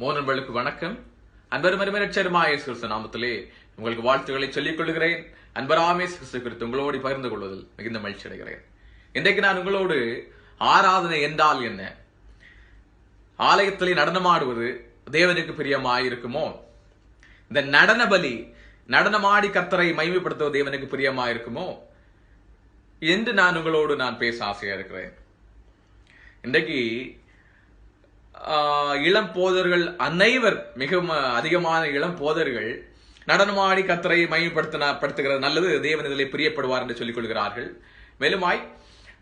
மோதன்களுக்கு வணக்கம். அன்பர் மருமரட்சருமாய கிறிஸ்து நாமத்திலே உங்களுக்கு வாழ்த்துக்களை சொல்லிக் கொள்கிறேன். அன்பராமே கிறிஸ்து குறித்து உங்களோடு பகிர்ந்து கொள்வதில் மிகுந்த மகிழ்ச்சி அடைகிறேன். இன்றைக்கு நான் உங்களோடு ஆராதனை என்றால் என்ன? ஆலயத்திலே நடனமாடுவது தேவனுக்கு பிரியமாயிருக்குமோ? இந்த நடன பலி நடனமாடி கர்த்தரை மைமைப்படுத்துவது தேவனுக்கு பிரியமாயிருக்குமோ? என்று நான் உங்களோடு நான் பேச ஆசையா இருக்கிறேன். இன்றைக்கு இளம் போதர்கள் அனைவர் மிகவும் அதிகமான இளம் போதர்கள் நடனமாடி கத்தரை மையப்படுத்தின படுத்துகிறது நல்லது தேவன் இதில் பிரியப்படுவார் என்று சொல்லிக் கொள்கிறார்கள். மேலுமாய்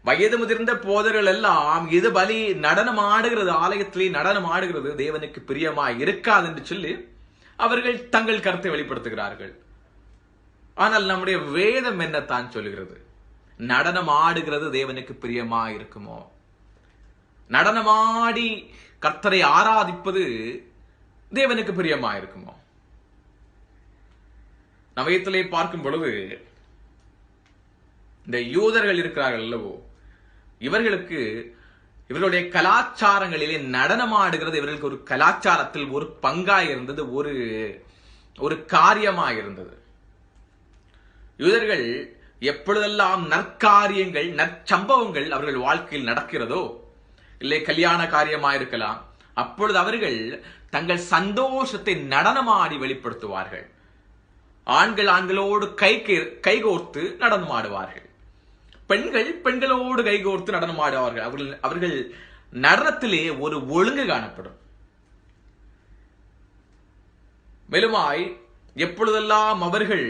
வயது முதிர்ந்த போதர்கள் எல்லாம் இது பலி நடனம் ஆடுகிறது ஆலயத்திலே நடனம் ஆடுகிறது தேவனுக்கு பிரியமாய் இருக்காது என்று சொல்லி அவர்கள் தங்கள் கருத்தை வெளிப்படுத்துகிறார்கள். ஆனால் நம்முடைய வேதம் என்னத்தான் சொல்லுகிறது? நடனம் ஆடுகிறது தேவனுக்கு பிரியமா இருக்குமோ? நடனமாடி கர்த்தரை ஆராதிப்பது தேவனுக்கு பிரியமா இருக்குமோ நவயத்திலே பார்க்கும் பொழுது இந்த யூதர்கள் இருக்கிறார்கள் அல்லவோ இவர்களுக்கு இவர்களுடைய கலாச்சாரங்களிலே நடனமாடுகிறது இவர்களுக்கு ஒரு கலாச்சாரத்தில் ஒரு பங்காய் இருந்தது ஒரு ஒரு காரியமாக இருந்தது யூதர்கள் எப்பொழுதெல்லாம் நற்காரியங்கள் நற்சம்பவங்கள் அவர்கள் வாழ்க்கையில் நடக்கிறதோ இல்லை கல்யாண காரியமா இருக்கலாம் அப்பொழுது அவர்கள் தங்கள் சந்தோஷத்தை நடனமாடி வெளிப்படுத்துவார்கள். ஆண்கள் ஆண்களோடு கை கைகோர்த்து நடனமாடுவார்கள். பெண்கள் பெண்களோடு கைகோர்த்து நடனமாடுவார்கள். அவர்கள் அவர்கள் நடனத்திலே ஒரு ஒழுங்கு காணப்படும். மேலுமாய் எப்பொழுதெல்லாம் அவர்கள்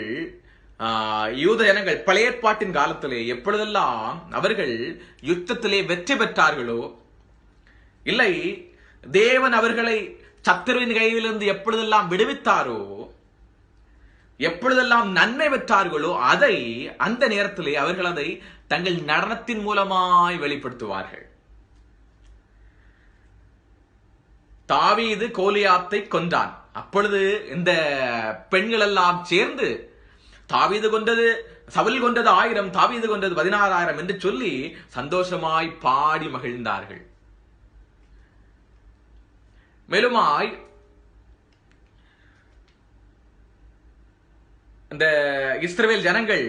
ஆஹ், யூத ஜனங்கள் பழைய பாட்டின் காலத்திலே எப்பொழுதெல்லாம் அவர்கள் யுத்தத்திலே வெற்றி பெற்றார்களோ இல்லை தேவன் அவர்களை சத்துருவின் கையிலிருந்து எப்பொழுதெல்லாம் விடுவித்தாரோ எப்பொழுதெல்லாம் நன்மை பெற்றார்களோ அதை அந்த நேரத்திலே அவர்கள் அதை தங்கள் நடனத்தின் மூலமாய் வெளிப்படுத்துவார்கள். தாவீது கோலியாத்தை கொன்றான். அப்பொழுது இந்த பெண்கள் எல்லாம் சேர்ந்து தாவீது கொண்டது சவல் கொண்டது ஆயிரம் தாவீது கொண்டது பதினாறாயிரம் என்று சொல்லி சந்தோஷமாய் பாடி மகிழ்ந்தார்கள். மேலுமாய். இந்த இஸ்ரேல் ஜனங்கள்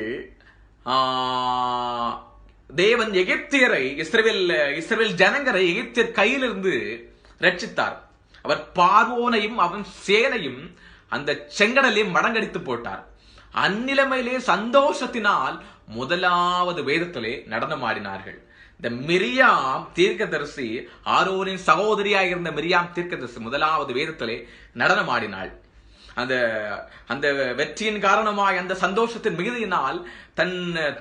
தேவன் எகிப்தியரை இஸ்ரேல் இஸ்ரேல் ஜனங்கரை எகிப்தியர் கையிலிருந்து ரட்சித்தார். அவர் பார்வோனையும் அவன் சேனையும் அந்த செங்கடலையும் மடங்கடித்து போட்டார். அந்நிலைமையிலே சந்தோஷத்தினால் முதலாவது வேதத்திலே நடனமாடினார்கள். இந்த மிரியாம் தீர்க்கதரிசி ஆரோனின் சகோதரியாக இருந்த மிரியாம் தீர்க்கதரிசி முதலாவது வேதத்திலே நடனமாடினாள். அந்த அந்த வெற்றியின் காரணமாய் அந்த சந்தோஷத்தின் மிகுதியினால் தன்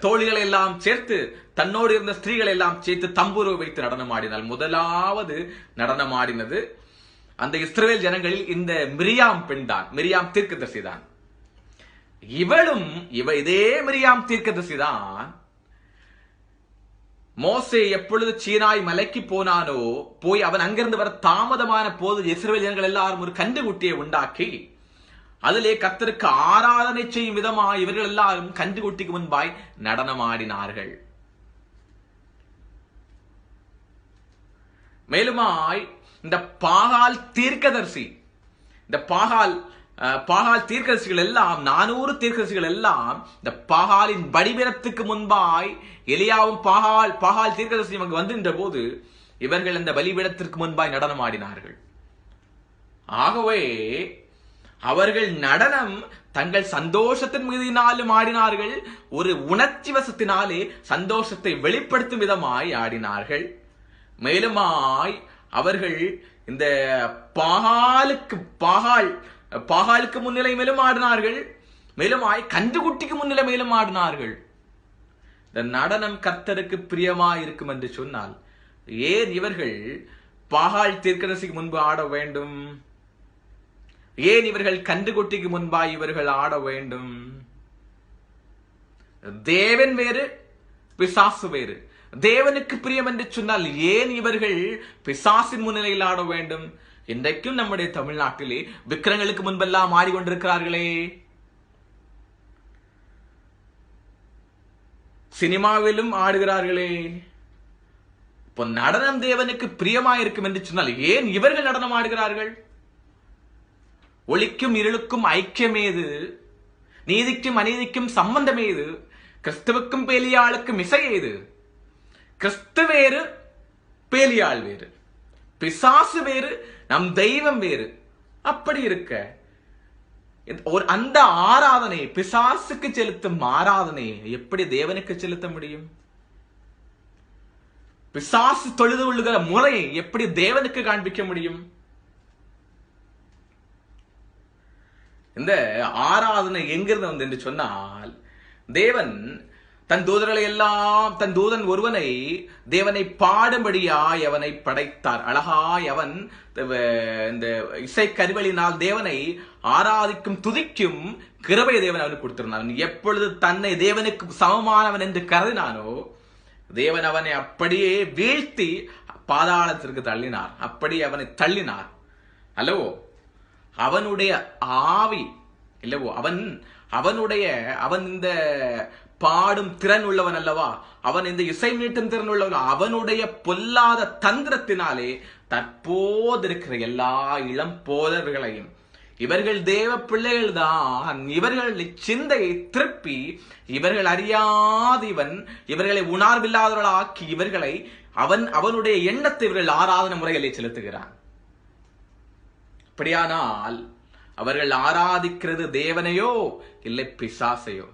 தோழிகளை எல்லாம் சேர்த்து தன்னோடு இருந்த ஸ்திரீகளை எல்லாம் சேர்த்து தம்புரு வைத்து நடனமாடினாள். முதலாவது நடனமாடினது அந்த இஸ்ரேல் ஜனங்களில் இந்த மிரியாம் பெண் தான் மிரியாம் தீர்க்கதரிசி தான். இவளும் இவ இதே மிரியாம் தீர்க்கதரிசி தான் மோசே எப்பொழுது சீனாய் மலைக்கு போனானோ போய் அவன் அங்கிருந்து வர தாமதமான போது இஸ்ரேல் ஜனங்கள் எல்லாரும் ஒரு கண்டுகுட்டியை உண்டாக்கி அதிலே கத்தருக்கு ஆராதனை செய்யும் விதமாக இவர்கள் எல்லாரும் கண்டுகுட்டிக்கு முன்பாய் நடனமாடினார்கள். மேலுமாய் இந்த பாகால் தீர்க்கதர்சி இந்த பாகால் பாகால் தீர்க்கரசிகள் எல்லாம் நானூறு தீர்க்கரசிகள் எல்லாம் இந்த பாகாலின் வடிவினத்துக்கு முன்பாய் எலியாவும் பாகால் பாகால் தீர்க்கரசியும் அங்கு வந்துகின்ற போது இவர்கள் இந்த பலிபீடத்திற்கு முன்பாய் நடனமாடினார்கள் ஆகவே அவர்கள் நடனம் தங்கள் சந்தோஷத்தின் மீதினாலும் ஆடினார்கள் ஒரு உணர்ச்சி வசத்தினாலே சந்தோஷத்தை வெளிப்படுத்தும் விதமாய் ஆடினார்கள். மேலுமாய் அவர்கள் இந்த பாகாலுக்கு பாகால் பாகாலுக்கு முன்னிலை மேலும் ஆடினார்கள் மேலுமாய் கன்றுக்குட்டிக்கு முன்னிலை மேலும் ஆடினார்கள். இந்த நடனம் கர்த்தருக்கு பிரியமா இருக்கும் என்று சொன்னால் ஏன் இவர்கள் பாகால் தீர்க்கரசிக்கு முன்பு ஆட வேண்டும்? ஏன் இவர்கள் கன்றுக்குட்டிக்கு முன்பாய் இவர்கள் ஆட வேண்டும்? தேவன் வேறு பிசாசு வேறு. தேவனுக்கு பிரியம் என்று சொன்னால் ஏன் இவர்கள் பிசாசின் முன்னிலையில் ஆட வேண்டும்? இன்றைக்கும் நம்முடைய தமிழ்நாட்டிலே விக்கிரங்களுக்கு முன்பெல்லாம் மாறிக்கொண்டிருக்கிறார்களே. சினிமாவிலும் ஆடுகிறார்களே. இப்போ நடனம் தேவனுக்கு பிரியமா இருக்கும் என்று சொன்னால் ஏன் இவர்கள் நடனம் ஆடுகிறார்கள்? ஒளிக்கும் இருளுக்கும் ஐக்கியமேது நீதிக்கும் அநீதிக்கும் சம்பந்தம் ஏது? கிறிஸ்துவுக்கும் பேலியாளுக்கும் இசை ஏது? கிறிஸ்து வேறு பேலியாள் வேறு. பிசாசு வேறு நம் தெய்வம் வேறு. அப்படி இருக்க ஒரு அந்த ஆராதனை பிசாசுக்கு செலுத்தும் ஆராதனை எப்படி தேவனுக்கு செலுத்த முடியும்? பிசாசு தொழுது கொள்ளுகிற முறையை எப்படி தேவனுக்கு காண்பிக்க முடியும்? இந்த ஆராதனை எங்கிருந்து வந்து என்று சொன்னால் தேவன் தன் தூதர்களை எல்லாம் தன் தூதன் ஒருவனை தேவனை பாடும்படியாய் அவனை படைத்தார். அழகாய் அவன் இந்த இசை கருவலினால் தேவனை ஆராதிக்கும் துதிக்கும் கிருபை தேவன் அவனுக்கு கொடுத்திருந்தான் எப்பொழுது தன்னை தேவனுக்கு சமமானவன் என்று கருதினானோ தேவன் அவனை அப்படியே வீழ்த்தி பாதாளத்திற்கு தள்ளினார். அப்படி அவனை தள்ளினார். அல்லவோ அவனுடைய ஆவி இல்லவோ அவன் அவனுடைய அவன் இந்த பாடும் திறன் உள்ளவன் அல்லவா? அவன் இந்த இசை மீட்டும் திறன் உள்ளவன். அவனுடைய பொல்லாத தந்திரத்தினாலே தற்போது இருக்கிற எல்லா இளம் போதர்களையும் இவர்கள் தேவ பிள்ளைகள் தான் இவர்கள் சிந்தையை திருப்பி இவர்கள் அறியாத இவன் இவர்களை உணர்வில்லாதவர்களாக்கி இவர்களை அவன் அவனுடைய எண்ணத்தை இவர்கள் ஆராதன முறைகளை செலுத்துகிறான். அப்படியானால் அவர்கள் ஆராதிக்கிறது தேவனையோ இல்லை பிசாசையோ?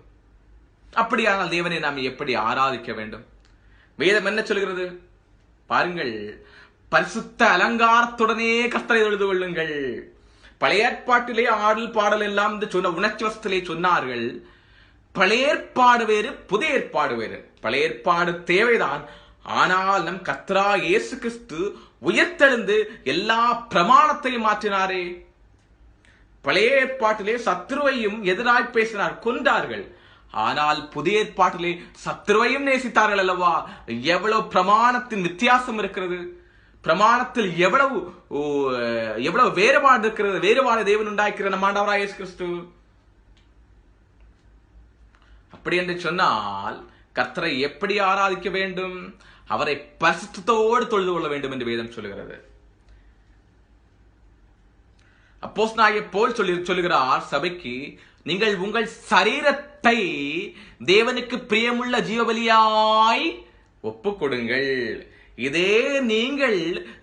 அப்படியானால் தேவனை நாம் எப்படி ஆராதிக்க வேண்டும்? வேதம் என்ன சொல்கிறது? பாருங்கள் பரிசுத்த அலங்காரத்துடனே கத்தரை எழுது கொள்ளுங்கள். பழைய ஏற்பாட்டிலே ஆடல் பாடல் எல்லாம் இந்த சொன்ன உணர்ச்சி வசத்திலே சொன்னார்கள். பழைய ஏற்பாடு வேறு புதிய ஏற்பாடு வேறு. பழைய ஏற்பாடு தேவைதான். ஆனால் நம் கத்ரா இயேசு கிறிஸ்து உயர்த்தெழுந்து எல்லா பிரமாணத்தையும் மாற்றினாரே. பழைய ஏற்பாட்டிலே சத்ருவையும் எதிராய் பேசினார் கொன்றார்கள். ஆனால் புதிய ஏற்பாட்டிலே சத்ருவையும் நேசித்தார்கள் அல்லவா? எவ்வளவு பிரமாணத்தின் வித்தியாசம் இருக்கிறது. பிரமாணத்தில் எவ்வளவு எவ்வளவு வேறுபாடு இருக்கிறது. வேறுபாடு தேவன் உண்டாக்கிற நம்ம ஆண்டவராய் இயேசு கிறிஸ்து. அப்படி என்று சொன்னால் கர்த்தரை எப்படி ஆராதிக்க வேண்டும்? அவரை பரிசுத்தோடு தொழுது கொள்ள வேண்டும் என்று வேதம் சொல்லுகிறது. அப்போஸ் நாய போல் சொல்லி சொல்லுகிறார் சபைக்கு நீங்கள் உங்கள் சரீரத்தை தேவனுக்கு பிரியமுள்ள ஜீவபலியாய் ஒப்பு கொடுங்கள் இதே நீங்கள்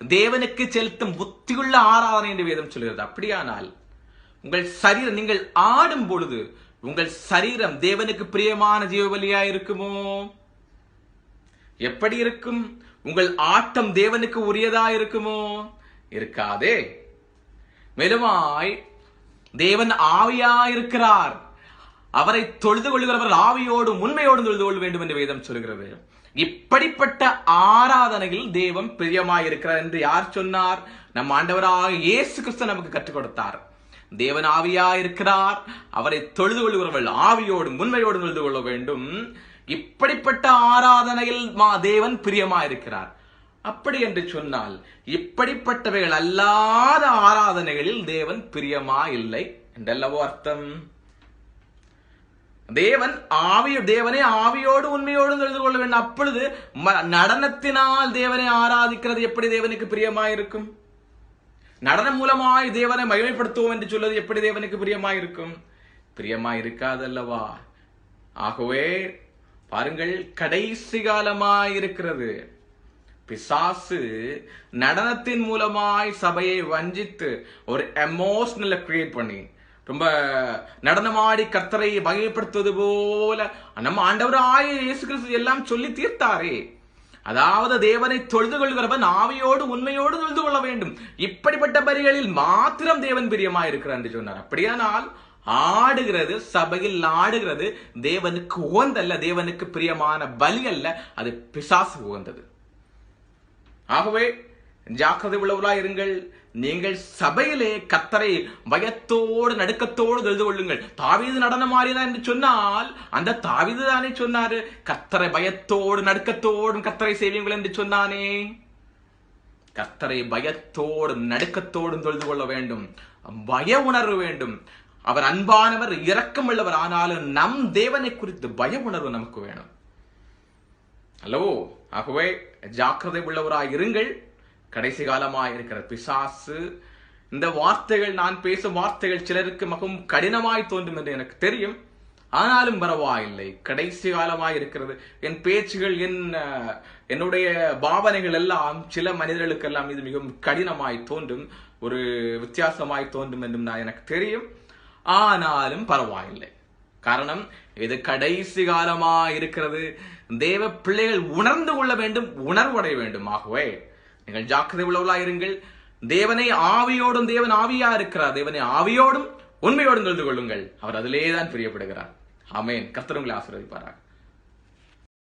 தேவனுக்கு செலுத்தும் புத்தியுள்ள ஆராதனை என்று வேதம் சொல்கிறது அப்படியானால் உங்கள் சரீரம் நீங்கள் ஆடும் பொழுது உங்கள் சரீரம் தேவனுக்கு பிரியமான ஜீவபலியா இருக்குமோ? எப்படி இருக்கும்? உங்கள் ஆட்டம் தேவனுக்கு உரியதா இருக்குமோ? இருக்காதே. மேலுமாய் தேவன் ஆவியா இருக்கிறார் அவரை தொழுது கொள்கிறவர் ஆவியோடும் உண்மையோடும் தொழுது கொள்ள வேண்டும் என்று வேதம் சொல்கிறது. இப்படிப்பட்ட ஆராதனையில் தேவன் பிரியமாயிருக்கிறார் என்று யார் சொன்னார்? நம் ஆண்டவராக இயேசு கிறிஸ்து நமக்கு கற்றுக் கொடுத்தார். தேவன் ஆவியா இருக்கிறார் அவரை தொழுது கொள்கிறவர்கள் ஆவியோடும் உண்மையோடும் தொழுது கொள்ள வேண்டும். இப்படிப்பட்ட ஆராதனையில் மா தேவன் பிரியமாயிருக்கிறார். இருக்கிறார் அப்படி என்று சொன்னால் இப்படிப்பட்டவைகள் அல்லாத ஆராதனைகளில் தேவன் பிரியமா இல்லை என்றல்லவோ அர்த்தம்? தேவன் ஆவிய தேவனை ஆவியோடு உண்மையோடு தெரிந்து கொள்ள வேண்டும். அப்பொழுது நடனத்தினால் தேவனை ஆராதிக்கிறது எப்படி தேவனுக்கு பிரியமாயிருக்கும்? நடனம் மூலமாய் தேவனை மகிமைப்படுத்துவோம் என்று சொல்வது எப்படி தேவனுக்கு பிரியமாயிருக்கும்? பிரியமாயிருக்காதல்லவா? ஆகவே பாருங்கள் கடைசி காலமாயிருக்கிறது. பிசாசு நடனத்தின் மூலமாய் சபையை வஞ்சித்து ஒரு எமோஷனலை கிரியேட் பண்ணி ரொம்ப நடனமாடி கர்த்தரை வகைப்படுத்துவது போல நம்ம ஆண்டவர் இயேசு கிறிஸ்து எல்லாம் சொல்லி தீர்த்தாரே. அதாவது தேவனை தொழுது கொள்கிறவன் ஆவியோடு உண்மையோடு தொழுது கொள்ள வேண்டும். இப்படிப்பட்ட வரிகளில் மாத்திரம் தேவன் பிரியமா இருக்கிறார் என்று சொன்னார். அப்படியானால் ஆடுகிறது சபையில் ஆடுகிறது தேவனுக்கு உகந்தல்ல தேவனுக்கு பிரியமான பலி அல்ல அது பிசாசு உகந்தது. ஆகவே ஜாக்கிரதை உள்ளவர்களா இருங்கள். நீங்கள் சபையிலே கத்தரை பயத்தோடு நடுக்கத்தோடு எழுது கொள்ளுங்கள். தாவீது நடனம் மாறிதான் என்று சொன்னால் அந்த தாவீது தானே சொன்னாரு கத்தரை பயத்தோடு நடுக்கத்தோடும் கத்தரை செய்வீங்கள் என்று சொன்னானே. கத்தரை பயத்தோடும் நடுக்கத்தோடும் தொழுது கொள்ள வேண்டும். பய உணர்வு வேண்டும். அவர் அன்பானவர் இரக்கம் உள்ளவர். ஆனாலும் நம் தேவனை குறித்து பய உணர்வு நமக்கு வேணும். அல்லவோ? ஆகவே ஜாக்கிரதை உள்ளவராய் இருங்கள். கடைசி காலமாய் இருக்கிற பிசாசு இந்த வார்த்தைகள் நான் பேசும் வார்த்தைகள் சிலருக்கு மிகவும் கடினமாய் தோன்றும் என்று எனக்கு தெரியும். ஆனாலும் பரவாயில்லை. கடைசி காலமாய் இருக்கிறது. என் பேச்சுகள் என் என்னுடைய பாவனைகள் எல்லாம் சில மனிதர்களுக்கெல்லாம் இது மிகவும் கடினமாய் தோன்றும். ஒரு வித்தியாசமாய் தோன்றும் என்றும் நான் எனக்கு தெரியும். ஆனாலும் பரவாயில்லை. காரணம் இது கடைசி காலமா இருக்கிறது தேவ பிள்ளைகள் உணர்ந்து கொள்ள வேண்டும் உணர்வடைய வேண்டும். ஆகவே நீங்கள் ஜாக்கிரதை உள்ளவர்களா இருங்கள். தேவனை ஆவியோடும் தேவன் ஆவியா இருக்கிறார். தேவனை ஆவியோடும் உண்மையோடும் தெரிந்து கொள்ளுங்கள். அவர் அதிலே தான் பிரியப்படுகிறார். அமேன் கர்த்தர் உங்களை ஆசீர்வதிப்பாராக.